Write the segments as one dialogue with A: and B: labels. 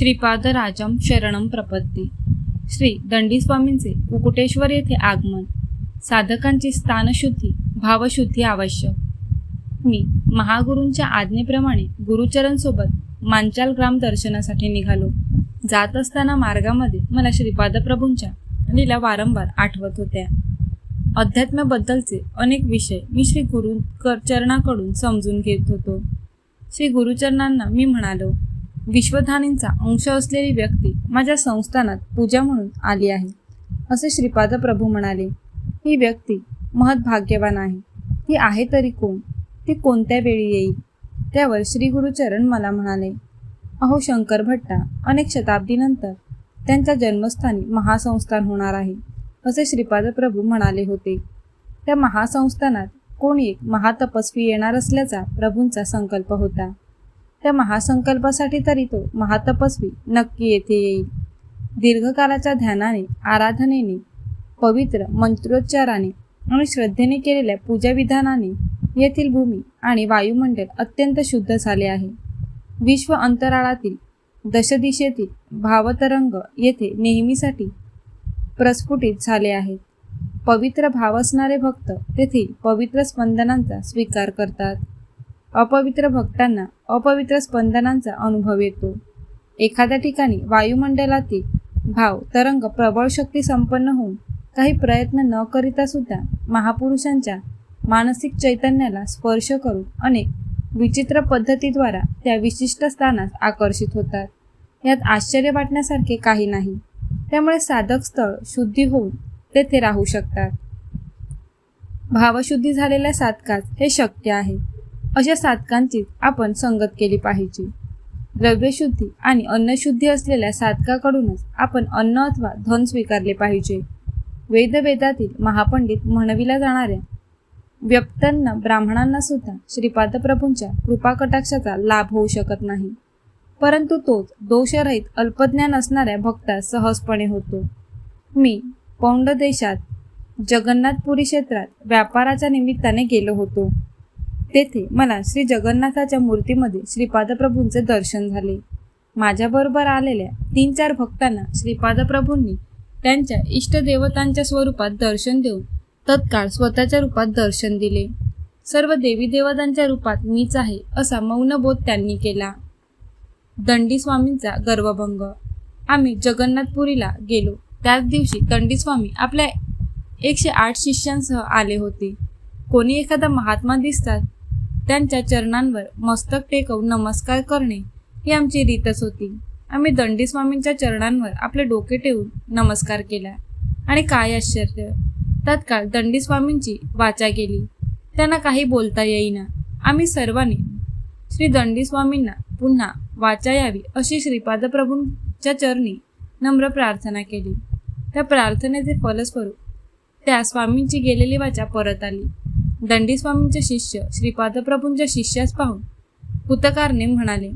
A: श्रीपादराजम शरणम प्रपत्ती. श्री दंडीस्वामींचे कुकुटेश्वर येथे आगमन. साधकांची स्थानशुद्धी भावशुद्धी आवश्यक. मी महागुरूंच्या आज्ञेप्रमाणे गुरुचरणसोबत मांचाल ग्राम दर्शनासाठी निघालो. जात असताना मार्गामध्ये मला श्रीपाद प्रभूंच्या लीला वारंवार आठवत होत्या. अध्यात्माबद्दलचे अनेक विषय मी श्री गुरु चरणाकडून समजून घेत होतो. श्री गुरुचरणांना मी म्हणालो विश्वधानींचा अंश असलेली व्यक्ती माझ्या संस्थानात पूजा म्हणून आली आहे असे श्रीपाद प्रभू म्हणाले. ही व्यक्ती महत्भाग्यवान आहे. ती आहे तरी कोण? ती कोणत्या वेळी येईल? त्यावर श्री गुरुचरण मला म्हणाले. अहो शंकर भट्टा अनेक शताब्दीनंतर त्यांच्या जन्मस्थानी महासंस्थान होणार आहे असे श्रीपाद प्रभू म्हणाले होते. त्या महासंस्थानात कोणी एक महातपस्वी येणार असल्याचा प्रभूंचा संकल्प होता. त्या महासंकल्पासाठी तरी तो महातपस्वी नक्की येथे येईल. दीर्घकालाच्या ध्यानाने आराधनेने पवित्र मंत्रोच्चाराने आणि श्रद्धेने केलेल्या पूजाविधानाने येथील भूमी आणि वायुमंडल अत्यंत शुद्ध झाले आहे. विश्व अंतराळातील दशदिशेतील भावतरंग येथे नेहमीसाठी प्रस्फुटित झाले आहेत. पवित्र भाव असणारे भक्त तेथील पवित्र स्पंदनांचा स्वीकार करतात. अपवित्र भक्तांना अपवित्र स्पंदनांचा अनुभव येतो. एखाद्या ठिकाणी वायुमंडलातील भाव तरंग प्रबळ शक्ती संपन्न होऊन काही प्रयत्न न करिता सुद्धा महापुरुषांच्या मानसिक चैतन्याला स्पर्श करून अनेक विचित्र पद्धतीद्वारा त्या विशिष्ट स्थानास आकर्षित होतात. यात आश्चर्य वाटण्यासारखे काही नाही. त्यामुळे साधक स्थळ शुद्धी होऊन तेथे राहू शकतात. भावशुद्धी झालेल्या साधकास हे शक्य आहे. अशा साधकांची आपण संगत केली पाहिजे. द्रव्यशुद्धी आणि अन्नशुद्धी असलेल्या साधकाकडूनच आपण अन्न अथवा धन स्वीकारले पाहिजे. वेदवेदातील महापंडित म्हणविल्या जाणाऱ्या व्यक्तांना ब्राह्मणांना सुद्धा श्रीपादप्रभूंच्या कृपाकटाक्षाचा लाभ होऊ शकत नाही. परंतु तोच दोषरहित अल्पज्ञान असणाऱ्या भक्तास सहजपणे होतो. मी पौंड देशात जगन्नाथपुरी क्षेत्रात व्यापाराच्या निमित्ताने गेलो होतो. तेथे मला श्री जगन्नाथाच्या मूर्तीमध्ये श्रीपादप्रभूंचे दर्शन झाले. माझ्याबरोबर आलेल्या तीन चार भक्तांना श्रीपादप्रभूंनी त्यांच्या इष्टदेवतांच्या स्वरूपात दर्शन देऊन तत्काळ स्वतःच्या रूपात दर्शन दिले. सर्व देवी देवतांच्या रूपात मीच आहे असा मौनबोध त्यांनी केला. दंडी स्वामींचा गर्वभंग. आम्ही जगन्नाथपुरीला गेलो. त्याच दिवशी दंडी स्वामी आपल्या एकशे आठ शिष्यांसह आले होते. कोणी एखादा महात्मा दिसतात त्यांच्या चरणांवर मस्तक टेकवून नमस्कार करणे ही आमची रीतच होती. आम्ही दंडी स्वामींच्या चरणांवर आपले डोके ठेवून नमस्कार केला. आणि काय आश्चर्य! तत्काळ दंडी स्वामींची वाचा गेली त्यांना काही बोलता येईना. आम्ही सर्वांनी श्री दंडी स्वामींना पुन्हा वाचा यावी अशी श्रीपाद प्रभूंच्या चरणी नम्र प्रार्थना केली. त्या प्रार्थनेचे फलस्वरूप त्या स्वामींची गेलेली वाचा परत आली. दंडीस्वामींचे शिष्य श्रीपादप्रभूंच्या शिष्यास पाहून पुतकारने म्हणाले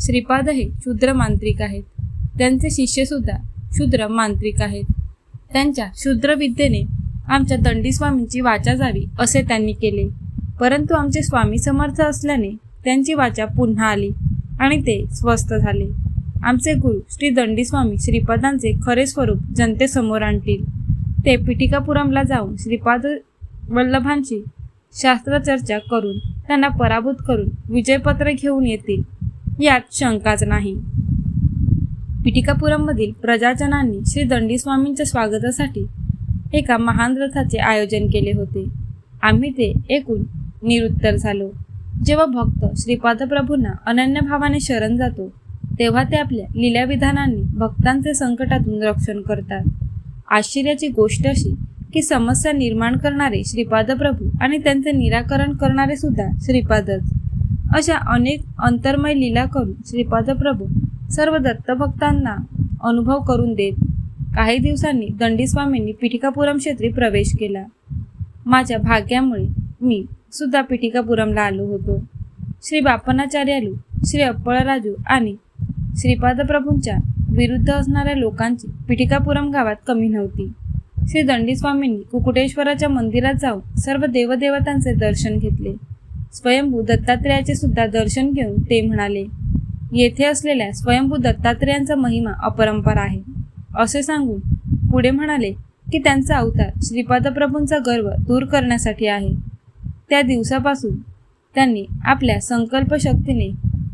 A: श्रीपाद हे शूद्र मांत्रिक आहेत. त्यांचे शिष्यसुद्धा शूद्र मांत्रिक आहेत. त्यांच्या शूद्रविद्येने आमच्या दंडीस्वामींची वाचा जावी असे त्यांनी केले. परंतु आमचे स्वामी समर्थ असल्याने त्यांची वाचा पुन्हा आली आणि ते स्वस्थ झाले. आमचे गुरु श्री दंडीस्वामी श्रीपादांचे खरे स्वरूप जनतेसमोर आणतील. ते पिठिकापुरमला जाऊन श्रीपाद वल्लभांची शास्त्रचर्चा करून त्यांना पराभूत करून विजयपत्र घेऊन येतील यात शंकाच नाही. पिटिकापुरममधील प्रजाजनांनी श्री दंडीस्वामींच्या स्वागतासाठी एका महान रथाचे आयोजन केले होते. आम्ही ते एकूण निरुत्तर झालो. जेव्हा भक्त श्रीपादप्रभूंना अनन्य भावाने शरण जातो तेव्हा ते आपल्या लीलाविधानांनी भक्तांचे संकटातून रक्षण करतात. आश्चर्याची गोष्ट अशी की समस्या निर्माण करणारे श्रीपाद प्रभू आणि त्यांचे निराकरण करणारे सुद्धा श्रीपादच. अशा अनेक अंतर्मय लीला करून श्रीपाद प्रभू सर्व दत्तभक्तांना अनुभव करून देत काही दिवसांनी दंडीस्वामींनी पिठिकापुरम क्षेत्री प्रवेश केला. माझ्या भाग्यामुळे मी सुद्धा पिठिकापुरमला आलो होतो. श्री बापनाचार्यालू श्री अप्पळराजू आणि श्रीपाद प्रभूंच्या विरुद्ध असणाऱ्या लोकांची पिठिकापुरम गावात कमी नव्हती. श्री दंडी स्वामींनी कुकुटेश्वराच्या मंदिरात जाऊन सर्व देवदेवतांचे दर्शन घेतले. स्वयंभू दत्तात्रेयाचे सुद्धा दर्शन घेऊन ते म्हणाले येथे असलेल्या स्वयंभू दत्तात्रेयांचा महिमा अपरंपार आहे. असे सांगून पुढे म्हणाले की त्यांचा अवतार श्रीपादप्रभूंचा गर्व दूर करण्यासाठी आहे. त्या दिवसापासून त्यांनी आपल्या संकल्पशक्तीने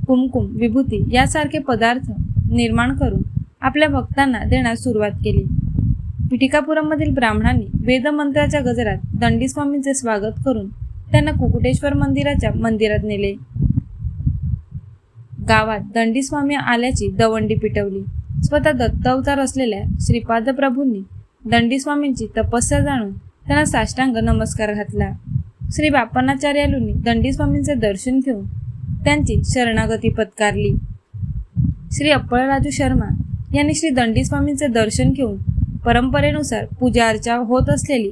A: कुमकुम विभूती यासारखे पदार्थ निर्माण करून आपल्या भक्तांना देण्यास सुरुवात केली. पिठिकापुरममधील ब्राह्मणांनी वेदमंत्राच्या गजरात दंडीस्वामींचे स्वागत करून त्यांना कुकुटेश्वर मंदिराच्या मंदिरात नेले. गावात दंडीस्वामी आल्याची दवंडी पिटवली. स्वतः दत्त अवतार असलेल्या श्रीपाद प्रभूंनी दंडीस्वामींची तपस्या जाणून त्यांना साष्टांग नमस्कार घातला. श्री बापनाचार्यालूंनी दंडीस्वामींचे दर्शन घेऊन त्यांची शरणागती पत्कारली. श्री अप्पळराजू शर्मा यांनी श्री दंडीस्वामींचे दर्शन घेऊन परंपरेनुसार पूजा अर्चा होत असलेली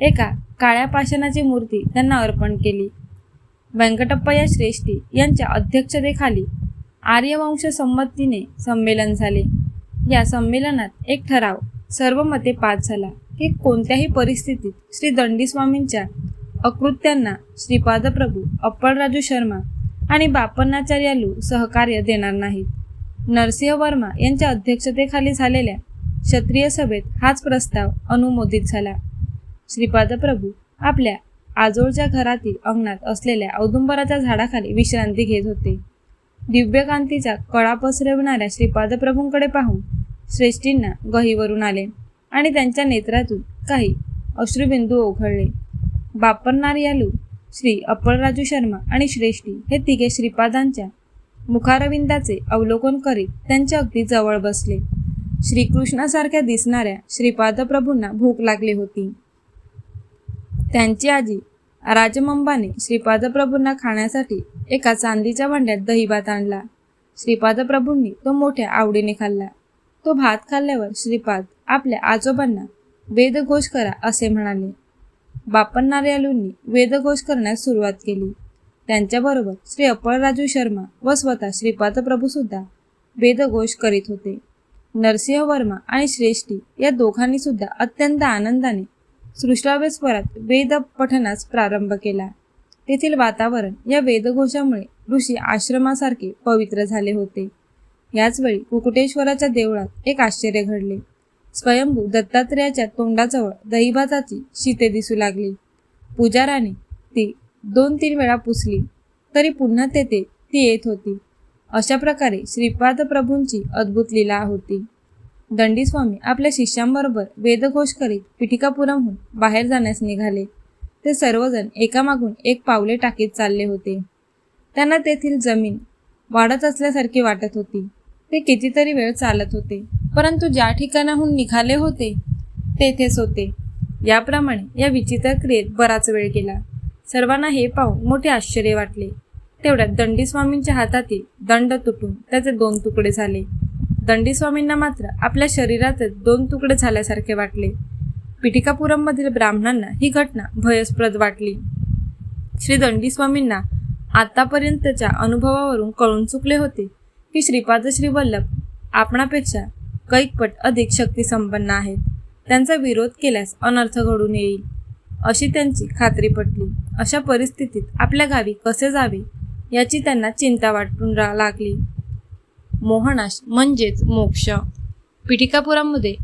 A: एका काळ्या पाषाणाची मूर्ती त्यांना अर्पण केली. व्यंकटप्पया श्रेष्ठी यांच्या अध्यक्षतेखाली आर्यवंश संमतीने संमेलन झाले. या संमेलनात एक ठराव सर्व मते पास झाला की कोणत्याही परिस्थितीत श्री दंडीस्वामींच्या अकृत्यांना श्रीपादप्रभू अप्पळराजू शर्मा आणि बापन्नाचार्यालू सहकार्य देणार नाहीत. नरसिंह वर्मा यांच्या अध्यक्षतेखाली झालेल्या क्षत्रिय सभेत हाच प्रस्ताव अनुमोदित झाला. श्रीपाद प्रभू आपल्या आजोळच्या घरातील अंगणात असलेल्या औदुंबराच्या झाडाखाली विश्रांती घेत होते. दिव्यकांतीचा कळा पसरविणाऱ्या श्रीपादप्रभूंकडे पाहून श्रेष्ठींना गहीवरून आले आणि त्यांच्या नेत्रातून काही अश्रुबिंदू ओघळले. बापरणार यालू श्री अप्पलराजू शर्मा आणि श्रेष्ठी हे तिघे श्रीपादांच्या मुखारविंदाचे अवलोकन करीत त्यांच्या अगदी जवळ बसले. श्रीकृष्णासारख्या दिसणाऱ्या श्रीपादप्रभूंना भूक लागली होती. त्यांची आजी राजमंबाने श्रीपादप्रभूंना खाण्यासाठी एका चांदीच्या भांड्यात दही भात आणला. श्रीपादप्रभूंनी तो मोठ्या आवडीने खाल्ला. तो भात खाल्ल्यावर श्रीपाद आपल्या आजोबांना वेदघोष करा असे म्हणाले. बापन नार्यालूंनी वेदघोष करण्यास सुरुवात केली. त्यांच्याबरोबर श्री अप्पळराजू शर्मा व स्वतः श्रीपाद प्रभूसुद्धा वेदघोष करीत होते. नरसिंह वर्मा आणि श्रेष्ठी या दोघांनी सुद्धा अत्यंत आनंदाने सृष्टाव्य स्वरात वेद पठनास प्रारंभ केला. तेथील वातावरण या वेदघोषामुळे ऋषी आश्रमासारखे पवित्र झाले होते. याचवेळी कुकुटेश्वराच्या देवळात एक आश्चर्य घडले. स्वयंभू दत्तात्रेयाच्या तोंडाजवळ दहीभाताची शीते दिसू लागली. पुजाराने ती दोन तीन वेळा पुसली तरी पुन्हा तेथे ती येत होती. अशा प्रकारे श्रीपाद प्रभूंची अद्भुत लीला होती. दंडीस्वामी आपल्या शिष्यांबरोबर वेदघोष करीत पिठिकापुरमहून बाहेर जाण्यास निघाले. ते सर्वजण एकामागून एक पावले टाकीत चालले होते. त्यांना तेथील जमीन वाढत असल्यासारखी वाटत होती. ते कितीतरी वेळ चालत होते परंतु ज्या ठिकाणाहून निघाले होते तेथेच होते. याप्रमाणे या विचित्र क्रियेत बराच वेळ गेला. सर्वांना हे पाहून मोठे आश्चर्य वाटले. तेवढ्यात दंडीस्वामींच्या हातातील दंड तुटून त्याचे दोन तुकडे झाले. दंडीस्वामींना मात्र आपल्या शरीरातच दोन तुकडे झाल्यासारखे वाटले. पिठिकापुरममधील ब्राह्मणांना ही घटना भयस्प्रद वाटली. श्री दंडीस्वामींना आतापर्यंतच्या अनुभवावरून कळून चुकले होते की श्रीपाद श्री वल्लभ आपणापेक्षा कैकपट अधिक शक्तीसंपन्न आहेत. त्यांचा विरोध केल्यास अनर्थ घडून येईल. अशी त्यांची खात्री पटली. अशा परिस्थितीत आपल्या गावी कसे जावे? याची त्यांना चिंता वाटून रा लागली. मोहनाश म्हणजेच मोक्ष. पिठिकापुरामध्ये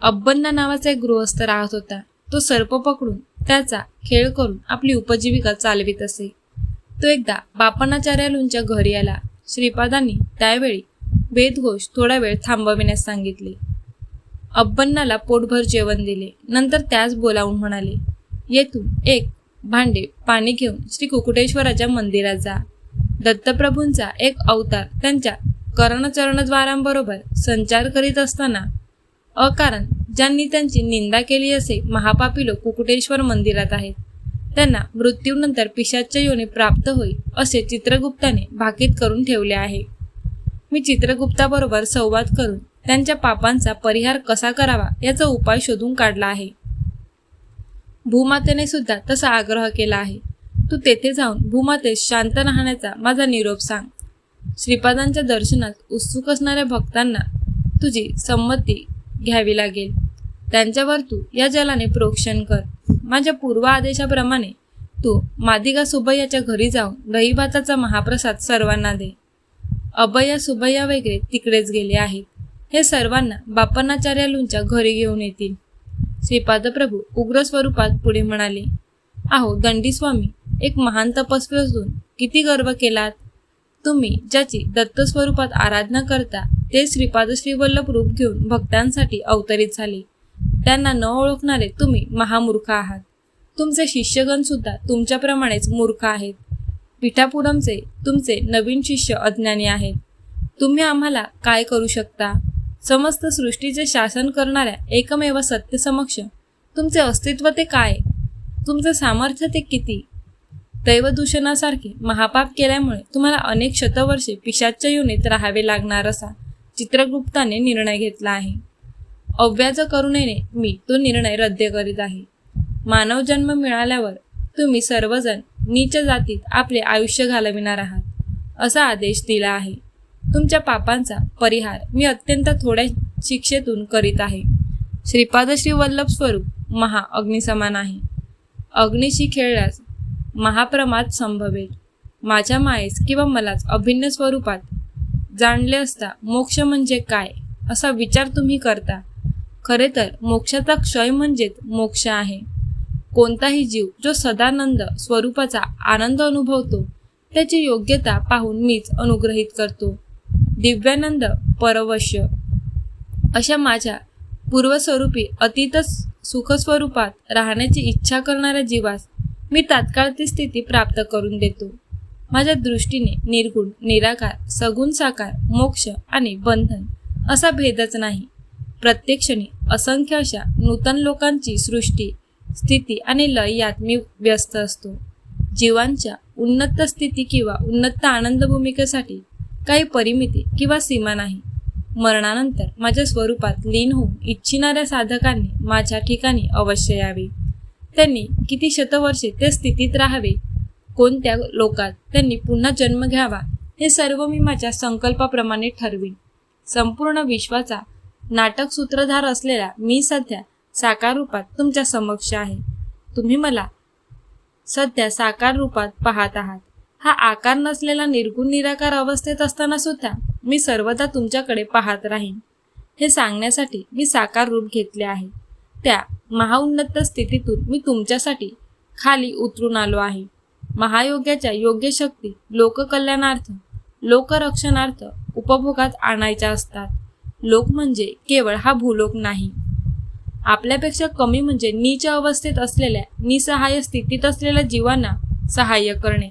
A: अब्बन्ना नावाचा एक गृहस्थ राहत होता. तो सर्प पकडून त्याचा खेळ करून आपली उपजीविका चालवित असे. तो एकदा बापनाचार्यालूंच्या घरी आला. श्रीपादांनी त्यावेळी वेदघोष थोडा वेळ थांबविण्यास सांगितले. अब्बन्नाला पोटभर जेवण दिले. नंतर त्यास बोलावून म्हणाले येथून एक भांडे पाणी घेऊन श्री कुकुटेश्वराच्या मंदिरात जा. दत्तप्रभूंचा एक अवतार त्यांच्या कर्णचरणद्वारांबरोबर संचार करीत असताना अकारण ज्यांनी त्यांची निंदा केली असे महापापी लोक कुकुटेश्वर मंदिरात आहेत त्यांना मृत्यूनंतर पिशाच्या योनी प्राप्त होईल असे चित्रगुप्ताने भाकीत करून ठेवले आहे. मी चित्रगुप्ताबरोबर संवाद करून त्यांच्या पापांचा परिहार कसा करावा याचा उपाय शोधून काढला आहे. भूमातेने सुद्धा तसा आग्रह केला आहे. तू तेथे जाऊन भूमातेस शांत राहण्याचा माझा निरोप सांग. श्रीपादांच्या दर्शनात उत्सुक असणाऱ्या भक्तांना तुझी संमती घ्यावी लागेल. त्यांच्यावर तू या जलाने प्रोक्षण कर. माझ्या पूर्व आदेशाप्रमाणे तू मादिगा सुबैयाच्या घरी जाऊन दहीभाताचा महाप्रसाद सर्वांना दे. अभया सुभया वगैरे तिकडेच गेले आहेत. हे सर्वांना बापनाचार्यालूंच्या घरी घेऊन येतील. श्रीपाद प्रभू उग्र स्वरूपात पुढे म्हणाले आहो दंडी स्वामी एक महान तपस्वी असून किती गर्व केलात? तुम्ही ज्याची दत्त स्वरूपात आराधना करता ते श्रीपाद श्रीवल्लभ रूप घेऊन भक्तांसाठी अवतरित झाले. त्यांना न ओळखणारे तुम्ही महामूर्ख आहात. तुमचे शिष्यगण सुद्धा तुमच्याप्रमाणेच मूर्ख आहेत. पिठापुरमचे तुमचे नवीन शिष्य अज्ञानी आहेत. तुम्ही आम्हाला काय करू शकता? समस्त सृष्टीचे शासन करणाऱ्या एकमेव सत्यसमक्ष तुमचे अस्तित्व ते काय? तुमचे सामर्थ्य ते किती? दैवदूषणासारखे महापाप केल्यामुळे तुम्हाला अनेक शतवर्षे पिशाच्या योनीत राहावे लागणार असा चित्रगुप्ताने निर्णय घेतला आहे. अव्याज करुणेने मी तो निर्णय रद्द करीत आहे. मानव जन्म मिळाल्यावर तुम्ही सर्वजण नीच जातीत आपले आयुष्य घालविणार आहात असा आदेश दिला आहे. तुमच्या पापांचा परिहार मी अत्यंत थोड्या शिक्षेतून करीत आहे. श्रीपाद श्री वल्लभ स्वरूप महा अग्निसमान आहे. अग्निशी खेळल्यास महाप्रमाद संभवेल माझ्या मायेस किंवा मलाच अभिन्न स्वरूपात जाणले असता मोक्ष म्हणजे काय असा विचार तुम्ही करता? खरे तर मोक्षाचा क्षय म्हणजेच मोक्ष आहे. कोणताही जीव जो सदानंद स्वरूपाचा आनंद अनुभवतो त्याची योग्यता पाहून मीच अनुग्रहित करतो. दिव्यानंद परवश्य. अशा माझ्या पूर्वस्वरूपी अतीतच सुखस्वरूपात राहण्याची इच्छा करणाऱ्या जीवास मी तात्काळ ती स्थिती प्राप्त करून देतो. माझ्या दृष्टीने निर्गुण निराकार सगुण साकार मोक्ष आणि बंधन असा भेदच नाही. प्रत्येक क्षणी असंख्य अशा नूतन लोकांची सृष्टी स्थिती आणि लय यात मी व्यस्त असतो. जीवांच्या उन्नत स्थिती किंवा उन्नत आनंद भूमिकेसाठी काही परिमिती किंवा सीमा नाही. मरणानंतर माझ्या स्वरूपात लीन होऊन इच्छिणाऱ्या साधकांनी माझ्या ठिकाणी अवश्य यावे. त्यांनी किती शतवर्षे त्या स्थितीत राहावे? कोणत्या लोकात त्यांनी पुन्हा जन्म घ्यावा? हे सर्व मी माझ्या संकल्पाप्रमाणे ठरवीन. संपूर्ण विश्वाचा नाटक सूत्रधार असलेला मी सध्या साकार रूपात तुमच्या समक्ष आहे. तुम्ही मला सध्या साकार रूपात पाहत आहात. हा आकार नसलेला निर्गुण निराकार अवस्थेत असताना सुद्धा मी सर्वदा तुमच्याकडे पाहत राहीन. हे सांगण्यासाठी मी साकार रूप घेतले आहे. त्या महाउन्नत स्थितीतून मी तुमच्यासाठी खाली उतरून आलो आहे. महायोग्याच्या योग्य शक्ती लोककल्याणार्थ लोकरक्षणार्थ उपभोगात आणायच्या असतात. लोक म्हणजे केवळ हा भूलोक नाही. आपल्यापेक्षा कमी म्हणजे नीच अवस्थेत असलेल्या निसहाय्य स्थितीत असलेल्या जीवांना सहाय्य करणे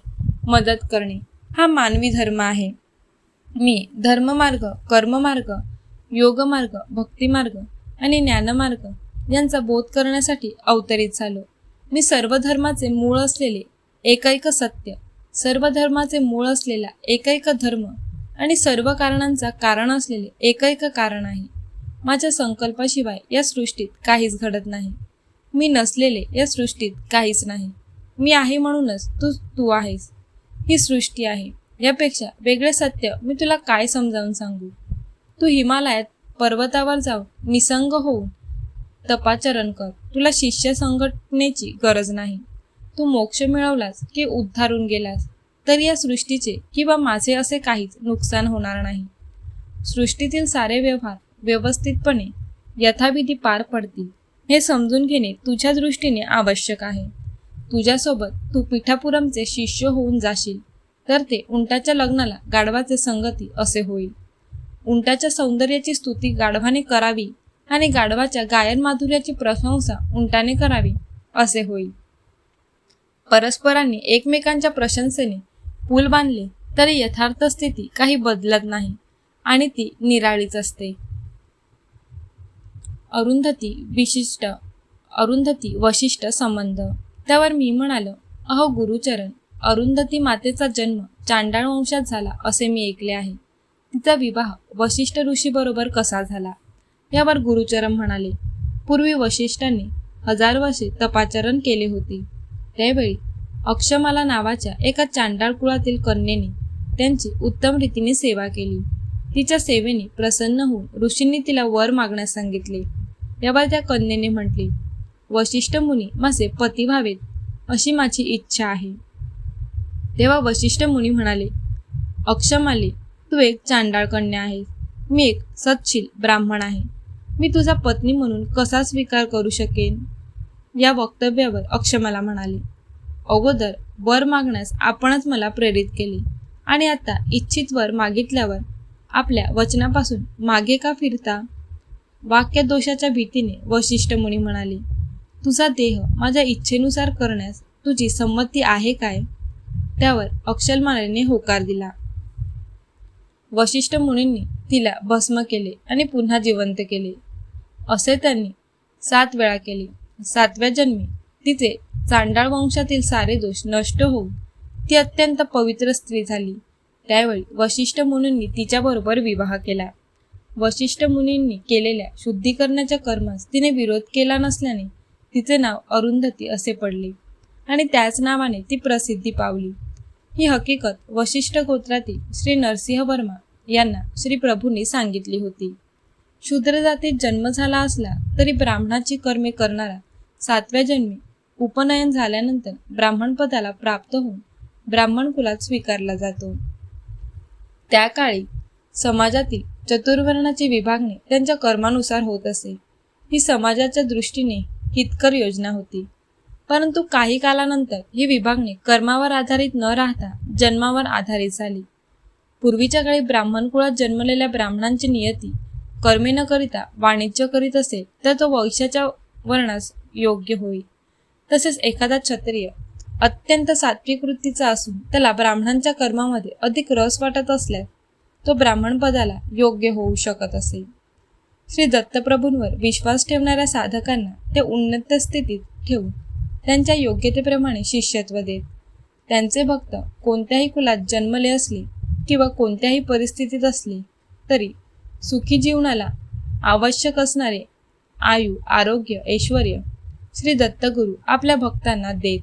A: मदत करणे हा मानवी धर्म आहे. मी धर्ममार्ग कर्ममार्ग योगमार्ग भक्तिमार्ग आणि ज्ञानमार्ग यांचा बोध करण्यासाठी अवतरित झालो. मी सर्व धर्माचे मूळ असलेले एकैक सत्य सर्व धर्माचे मूळ असलेला एकैक धर्म आणि सर्व कारणांचा कारण असलेले एकैक कारण आहे. माझ्या संकल्पाशिवाय या सृष्टीत काहीच घडत नाही. मी नसलेले या सृष्टीत काहीच नाही. मी आहे म्हणूनच तू तू आहेस. ही सृष्टी आहे. यापेक्षा वेगळे सत्य मी तुला काय समजावून सांगू? तू हिमालयात पर्वतावर जाऊन निसंग होऊन तपाचरण कर. तुला शिष्य संघटनेची गरज नाही. तू मोक्ष मिळवलास की उद्धारून गेलास तर या सृष्टीचे किंवा माझे असे काहीच नुकसान होणार नाही. सृष्टीतील सारे व्यवहार व्यवस्थितपणे यथाविधी पार पडतील. हे समजून घेणे तुझ्या दृष्टीने आवश्यक आहे. तुझ्यासोबत तू पिठापुरमचे शिष्य होऊन जाशील तर ते उंटाच्या लग्नाला गाढवाचे संगती असे होईल. उंटाच्या सौंदर्याची स्तुती गाढवाने करावी आणि गाढवाच्या गायन माधुर्याची प्रशंसा उंटाने करावी असे होईल परस्परांनी एकमेकांच्या प्रशंसेने पूल बांधले तरी यथार्थ स्थिती काही बदलत नाही आणि ती निराळीच असते. अरुंधती विशिष्ट अरुंधती वशिष्ठ संबंध. त्यावर मी म्हणालो अहो गुरुचरण अरुंधती मातेचा जन्म चांडाळ वंशात झाला असे मी ऐकले आहे. तिचा विवाह वशिष्ठ ऋषीबरोबर कसा झाला? यावर गुरुचरण म्हणाले. पूर्वी वशिष्ठांनी हजार वर्षे तपाचरण केले होते. त्यावेळी अक्षमाला नावाच्या एका चांडाळ कुळातील कन्येने त्यांची उत्तम रीतीने सेवा केली. तिच्या सेवेने प्रसन्न होऊन ऋषींनी तिला वर मागण्यास सांगितले. यावर त्या कन्येने म्हटले वशिष्ठ मुनी माझे पती व्हावेत अशी माझी इच्छा आहे. तेव्हा वशिष्ठ मुनी म्हणाले अक्षमाले तू एक चांडाळ कन्या आहेस. मी एक सत्शील ब्राह्मण आहे. मी तुझा पत्नी म्हणून कसा स्वीकार करू शकेन? या वक्तव्यावर अक्षमाला म्हणाली. अगोदर वर मागण्यास आपणच मला प्रेरित केले आणि आता इच्छित वर मागितल्यावर आपल्या वचनापासून मागे का फिरता? वाक्य दोषाच्या भीतीने वशिष्ठ मुनी म्हणाली तुझा देह माझ्या इच्छेनुसार करण्यास तुझी संमती आहे काय? त्यावर अक्षलमालेने होकार दिला. वशिष्ठ मुनींनी तिला भस्म केले आणि पुन्हा जिवंत केले. असे त्यांनी सात वेळा केले. सातव्या जन्मी तिचे चांडाळ वंशातील सारे दोष नष्ट होऊन ती अत्यंत पवित्र स्त्री झाली. त्यावेळी वशिष्ठ मुनींनी तिच्याबरोबर विवाह केला. वशिष्ठ मुनींनी केलेल्या शुद्धीकरणाच्या कर्मास तिने विरोध केला नसल्याने तिचे नाव अरुंधती असे पडले आणि त्याच नावाने ती प्रसिद्धी पावली. ही हकीकत वशिष्ठ गोत्रातील श्री नरसिंह वर्मा यांना श्री प्रभूंनी सांगितली होती. शूद्र जातीत जन्म झाला असला तरी ब्राह्मणाची कर्मे करणारा सातव्या जन्मी उपनयन झाल्यानंतर ब्राह्मण पदाला प्राप्त होऊन ब्राह्मण कुलात स्वीकारला जातो. त्या काळी समाजातील चतुर्वर्णाची विभागणी त्यांच्या कर्मानुसार होत असे. ही समाजाच्या दृष्टीने हितकर योजना होती. परंतु काही कालानंतर ही विभागणी कर्मावर आधारित न राहता जन्मावर आधारित झाली. पूर्वीच्या काळी ब्राह्मण कुळात जन्मलेल्या ब्राह्मणांची नियती कर्मे न करिता वाणिज्य करीत असेल तर तो वैश्याच्या वर्णास योग्य होईल. तसेच एखादा क्षत्रिय अत्यंत सात्विक वृत्तीचा असून त्याला ब्राह्मणांच्या कर्मामध्ये अधिक रस वाटत असल्यास तो ब्राह्मण पदाला योग्य होऊ शकत असेल श्री दत्तप्रभूंवर विश्वास ठेवणाऱ्या साधकांना ते उन्नत स्थितीत ठेवून त्यांच्या योग्यतेप्रमाणे शिष्यत्व देत. त्यांचे भक्त कोणत्याही कुलात जन्मले असले किंवा कोणत्याही परिस्थितीत असले तरी सुखी जीवनाला आवश्यक असणारे आयु आरोग्य ऐश्वर श्री दत्तगुरू आपल्या भक्तांना देत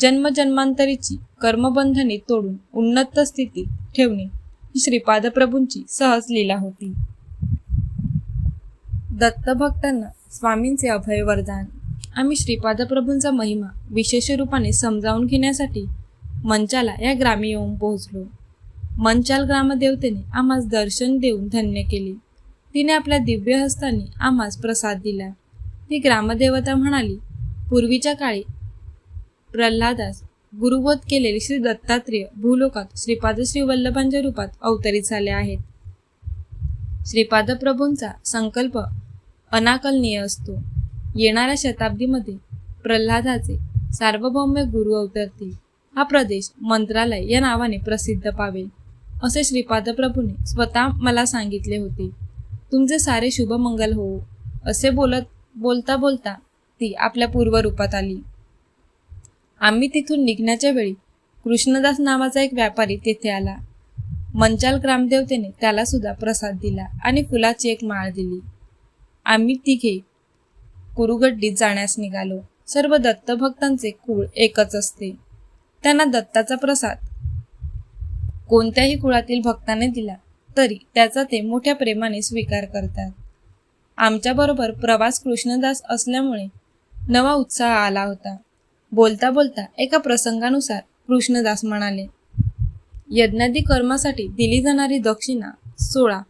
A: जन्मजन्मांतरीची कर्मबंधने तोडून उन्नत स्थितीत ठेवणे ही श्रीपादप्रभूंची सहज लीला होती. दत्तभक्तांना स्वामींचे अभय वरदान. आम्ही श्रीपादप्रभूंचा महिमा विशेष रूपाने समजावून घेण्यासाठी मंचाला या ग्रामी येऊन पोहोचलो. मंचाल ग्रामदेवतेने आम्हास दर्शन देऊन धन्य केले. तिने आपल्या दिव्य हस्तांनी आम्हास प्रसाद दिला. ती ग्रामदेवता म्हणाली पूर्वीच्या काळी प्रल्हादास गुरुबोध केलेले श्री दत्तात्रेय भूलोकात श्रीपाद श्री वल्लभांच्या रूपात अवतरित झाले आहेत. श्रीपाद प्रभूंचा संकल्प अनाकलनीय असतो. येणाऱ्या शताब्दीमध्ये प्रल्हादाचे सार्वभौम्य गुरु अवतरतील. हा प्रदेश मंत्रालय या नावाने प्रसिद्ध पावेल. असे श्रीपाद प्रभूने स्वतः मला सांगितले होते. तुमचे सारे शुभमंगल हो. असे बोलत बोलता बोलता ती आपल्या पूर्वरूपात आली. आम्ही तिथून निघण्याच्या वेळी कृष्णदास नावाचा एक व्यापारी तेथे आला. मंचाल ग्रामदेवतेने त्याला सुद्धा प्रसाद दिला आणि फुलाची एक माळ दिली. आम्ही तिघे कुरुगड्डीत जाण्यास निघालो. सर्व दत्तभक्तांचे कुळ एकच असते. त्यांना दत्ताचा प्रसाद कोणत्याही कुळातील भक्ताने दिला तरी त्याचा ते मोठ्या प्रेमाने स्वीकार करतात. आमच्याबरोबर प्रवास कृष्णदास असल्यामुळे नवा उत्साह आला होता. बोलता बोलता एका प्रसंगानुसार कृष्णदास म्हणाले यज्ञादी कर्मासाठी दिली जाणारी दक्षिणा सोळा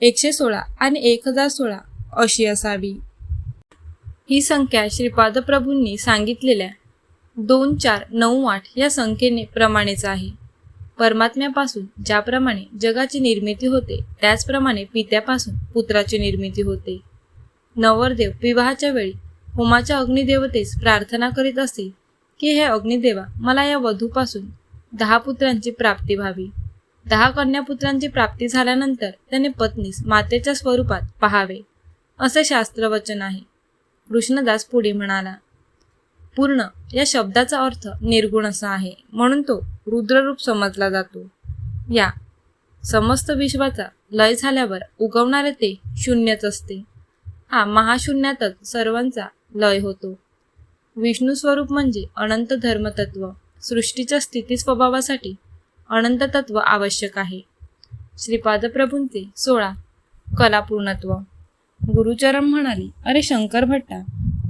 A: एकशे सोळा आणि एक हजार सोळा अशी असावी. ही संख्या श्रीपादप्रभूंनी सांगितलेल्या दोन चार नऊ आठ या संख्येने प्रमाणेच आहे. परमात्म्यापासून ज्याप्रमाणे जगाची निर्मिती होते त्याचप्रमाणे पित्यापासून पुत्राची निर्मिती होते. नवरदेव विवाहाच्या वेळी होमाच्या अग्निदेवतेस प्रार्थना करीत असे की हे अग्निदेवा मला या वधूपासून दहा पुत्रांची प्राप्ती व्हावी. दहा कन्यापुत्रांची प्राप्ती झाल्यानंतर त्याने पत्नीस मातेच्या स्वरूपात पहावे. असे शास्त्रवचन आहे. कृष्णदास पुढे म्हणाला पूर्ण या शब्दाचा अर्थ निर्गुण असा आहे. म्हणून तो रुद्ररूप समजला जातो. या समस्त विश्वाचा लय झाल्यावर उगवणारे ते शून्यच असते. हा महाशून्यातच सर्वांचा लय होतो. विष्णू स्वरूप म्हणजे अनंत धर्मतत्व. सृष्टीच्या स्थिती स्वभावासाठी अनंत तत्व आवश्यक आहे. श्रीपादप्रभूंचे सोळा कलापूर्णत्व. गुरुचरण म्हणाले अरे शंकर भट्टा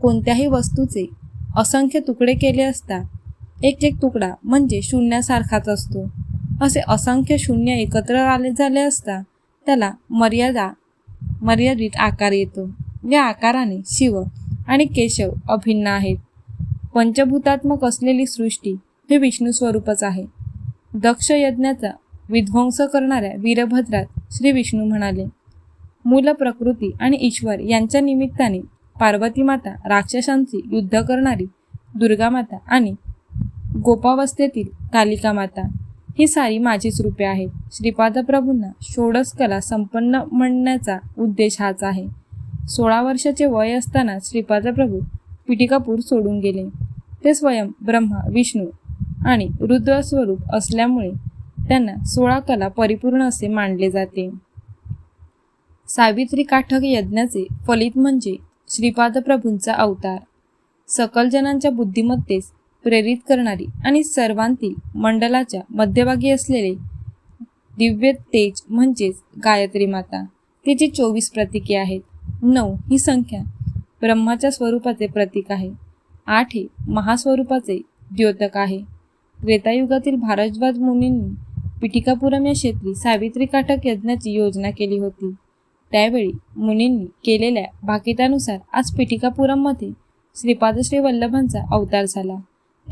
A: कोणत्याही वस्तूचे असंख्य तुकडे केले असता एक एक तुकडा म्हणजे शून्यासारखाच असतो. असे असंख्य शून्य एकत्र आले झाले असता त्याला मर्यादा मर्यादित आकार येतो. या आकाराने शिव आणि केशव अभिन्न आहेत. पंचभूतात्मक असलेली सृष्टी हे विष्णू स्वरूपच आहे. दक्ष यज्ञाचा विध्वंस करणाऱ्या वीरभद्रात श्री विष्णू म्हणाले मूल प्रकृती आणि ईश्वर यांच्या निमित्ताने पार्वती माता राक्षसांची युद्ध करणारी दुर्गा माता आणि गोपावस्थेतील कालिका माता. ही सारी माझीच रूपे आहेत. श्रीपाद प्रभूंना कला संपन्न म्हणण्याचा उद्देश हाच आहे. सोळा वर्षाचे वय असताना श्रीपाद प्रभू पिटिकापूर सोडून गेले. ते स्वयं ब्रह्मा विष्णू आणि रुद्र स्वरूप असल्यामुळे त्यांना सोळा कला परिपूर्ण असे मानले जाते. सावित्री काठक यज्ञाचे फलित म्हणजे श्रीपाद प्रभूंचा अवतार. सकल जनांच्या बुद्धिमत्तेस प्रेरित करणारी आणि सर्वांतील मंडलाच्या मध्यभागी असलेले दिव्य तेज म्हणजेच गायत्री माता. तिची चोवीस प्रतीके आहेत. नऊ ही संख्या ब्रह्माच्या स्वरूपाचे प्रतीक आहे. आठ हे महास्वरूपाचे द्योतक आहे. त्रेतायुगातील भारद्वाज मुनींनी पिटिकापुरम या क्षेत्री सावित्री काटक यज्ञाची योजना केली होती. त्यावेळी मुनींनी केलेल्या भाकितानुसार आज पिटिकापुरममध्ये श्रीपादश्री वल्लभांचा अवतार झाला.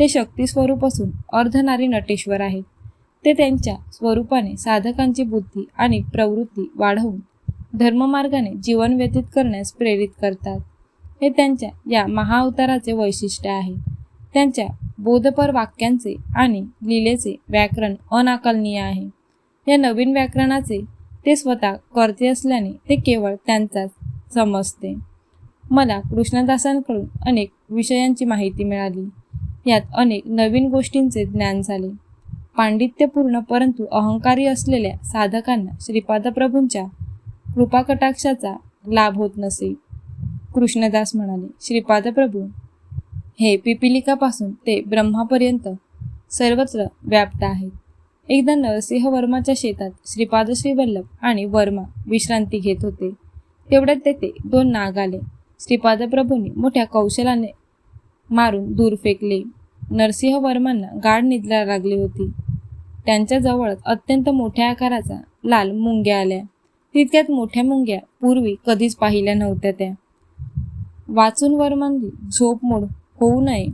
A: हे शक्ती स्वरूप असून अर्धनारी नटेश्वर आहेत ते त्यांच्या स्वरूपाने साधकांची बुद्धी आणि प्रवृत्ती वाढवून धर्ममार्गाने जीवन व्यतीत करण्यास प्रेरित करतात. हे त्यांच्या या महाअवताराचे वैशिष्ट्य आहे. त्यांच्या बोधपर वाक्यांचे आणि लीलेचे व्याकरण अनाकलनीय आहे. या नवीन व्याकरणाचे ते स्वतः करते असल्याने ते केवळ त्यांचाच समजते. मला कृष्णदासांकडून अनेक विषयांची माहिती मिळाली. यात अनेक नवीन गोष्टींचे ज्ञान झाले. पांडित्यपूर्ण परंतु अहंकारी असलेल्या साधकांना श्रीपादप्रभूंच्या कृपाकटाक्षाचा लाभ होत नसे. कृष्णदास म्हणाले श्रीपाद प्रभू हे पिपिलिकापासून ते ब्रह्मापर्यंत सर्वत्र व्याप्त आहेत एकदा नरसिंह वर्माच्या शेतात श्रीपाद श्रीवल्लभ आणि वर्मा विश्रांती घेत होते. तेवढ्यात तेथे दोन नाग आले. श्रीपादप्रभूंनी मोठ्या कौशलाने मारून दूर फेकले. नरसिंह वर्मांना गाढ निद्रा लागली होती. त्यांच्याजवळच अत्यंत मोठ्या आकाराचा लाल मुंग्या आल्या. तितक्यात मोठ्या मुंग्या पूर्वी कधीच पाहिल्या नव्हत्या त्या. वाचून वर्मांनी झोप मोड होऊ नये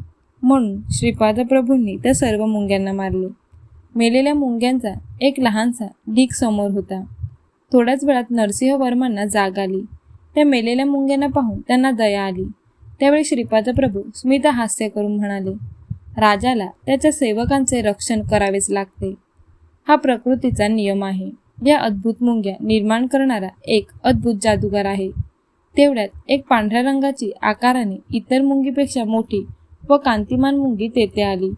A: म्हणून श्रीपाद प्रभूंनी त्या सर्व मुंग्यांना मारले. मेलेल्या मुंग्यांचा एक लहानसा ढीक समोर होता. थोड्याच वेळात नरसिंह वर्मांना जाग आली. त्या मेलेल्या मुंग्यांना पाहून त्यांना दया आली. त्यावेळी श्रीपाद प्रभू स्मित हास्य करून म्हणाले राजाला त्याच्या सेवकांचे रक्षण करावेच लागते. हा प्रकृतीचा नियम आहे. या अद्भुत मुंग्या निर्माण करणारा एक अद्भुत जादूगार आहे. तेवढ्यात एक पांढऱ्या रंगाची आकाराने इतर मुंगीपेक्षा मोठी व कांतिमान मुंगी तेथे आली.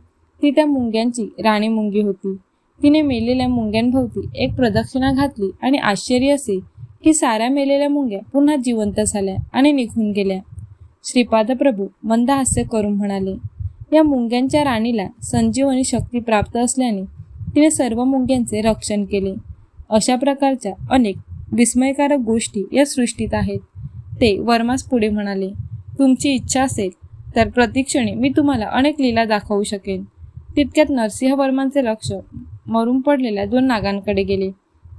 A: ती त्या मुंग्यांची राणी मुंगी होती. तिने मेलेल्या मुंग्यांभोवती एक प्रदक्षिणा घातली आणि आश्चर्य असे की साऱ्या मेलेल्या मुंग्या पुन्हा जिवंत झाल्या आणि निघून गेल्या. श्रीपाद प्रभू मंद हास्य करून म्हणाले या मुंग्यांच्या राणीला संजीवनी शक्ती प्राप्त असल्याने तिने सर्व मुंग्यांचे रक्षण केले. अशा प्रकारच्या अनेक विस्मयकारक गोष्टी या सृष्टीत आहेत. ते वर्मास पुढे म्हणाले तुमची इच्छा असेल तर प्रतिक्षणी मी तुम्हाला अनेक लीला दाखवू शकेन. तितक्यात नरसिंह वर्मांचे लक्ष मरून पडलेल्या दोन नागांकडे गेले.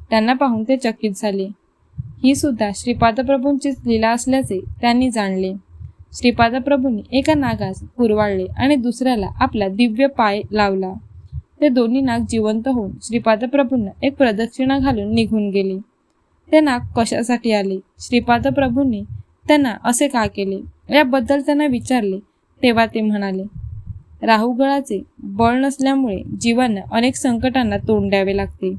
A: त्यांना पाहून ते चकित झाले. ही सुद्धा श्रीपादप्रभूंचीच लीला असल्याचे त्यांनी जाणले. श्रीपादप्रभूंनी एका नागास कुरवाळले आणि दुसऱ्याला आपला दिव्य पाय लावला. ते दोन्ही नाग जिवंत होऊन श्रीपादप्रभूंना एक प्रदक्षिणा घालून निघून गेले. ते नाग कशासाठी आले? श्रीपादप्रभूंनी त्यांना असे का केले? याबद्दल त्यांना विचारले तेव्हा ते म्हणाले राहुगळाचे बळ नसल्यामुळे जीवांना अनेक संकटांना तोंड द्यावे लागते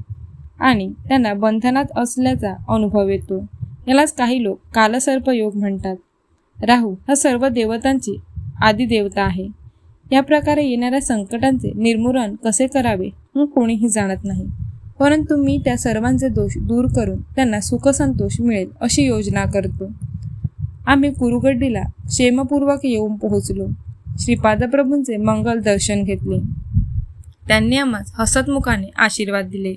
A: आणि त्यांना बंधनात असल्याचा अनुभव येतो. यालाच काही लोक कालसर्पयोग म्हणतात. राहू हा सर्व देवतांची आदिदेवता आहे. या प्रकारे येणाऱ्या संकटांचे निर्मूलन कसे करावे हे कोणीही जाणत नाही. परंतु मी त्या सर्वांचे दोष दूर करून त्यांना सुखसंतोष मिळेल अशी योजना करतो. आम्ही कुरुगड्डीला क्षेमपूर्वक येऊन पोहोचलो. श्रीपादप्रभूंचे मंगल दर्शन घेतले. त्यांनी आम्हाला हसतमुखाने आशीर्वाद दिले.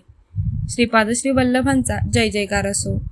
A: श्रीपाद श्री वल्लभांचा जय जयकार असो.